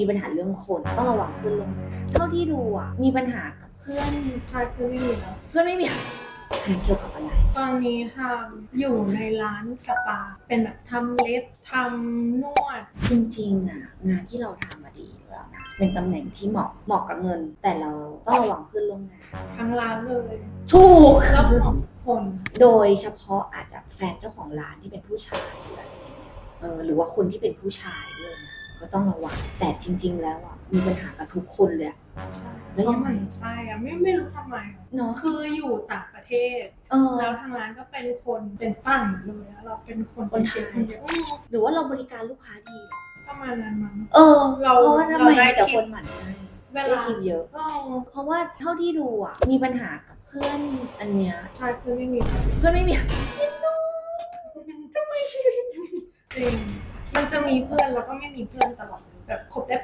มีปัญหาเรื่องคนต้องระวังเพื่อนร่วมงานเท่าที่ดูอะมีปัญหากับเพื่อนใช่เพื่อนไม่มีแล้วเพื่อนไม่มีเกี่ยวกับอะไร ตอนนี้ทำอยู่ในร้านสปา เป็นแบบทำเล็บทำนวด จริงๆอะงานที่เราทำมาดีอยู่แล้วนะเป็นตำแหน่งที่เหมาะเหมาะกับเงิน แต่เราต้องระวังเพื่อนร่วมงานทั้งร้านเลยถูกเจ้าของคนโดยเฉพาะอาจจะแฟนเจ้าของร้านที่เป็นผู้ชายหรืออะไรอย่างเงี้ยเออหรือว่าคนที่เป็นผู้ชายด้วยนะ ก็ต้องระวังแต่จริง ๆ แล้วอะมีปัญหากับทุกคนเลยอะใช่แล้วเพยังราะไงมันไส้อะไม่ไม่รู้ทำไมอะเนาะคืออยู่ต่างประเทศ เออ แล้วทางร้านก็เป็นคนเป็นฝรั่งเลยแล้วเราเป็นคนคนเชียไทยคนเดียวอืมหรือว่าเราบริการลูกค้าดีเหรอประมาณนั้นมั้ง เออเราเพราะว่าทำไมเราได้ แต่ทิคปนหมั่นไส้เวได้ลาทีมเยอะ เออเพราะว่าเท่าที่ดูอะมีปัญหากับเพื่อนอันเนี้ยใช่เพื่อนไม่มีแล้วเพื่อนไม่มี ทำไมชีวิตจริง มันจะมีเพื่อนแล้วก็ไม่มีเพื่อนตลอดแบบคบได้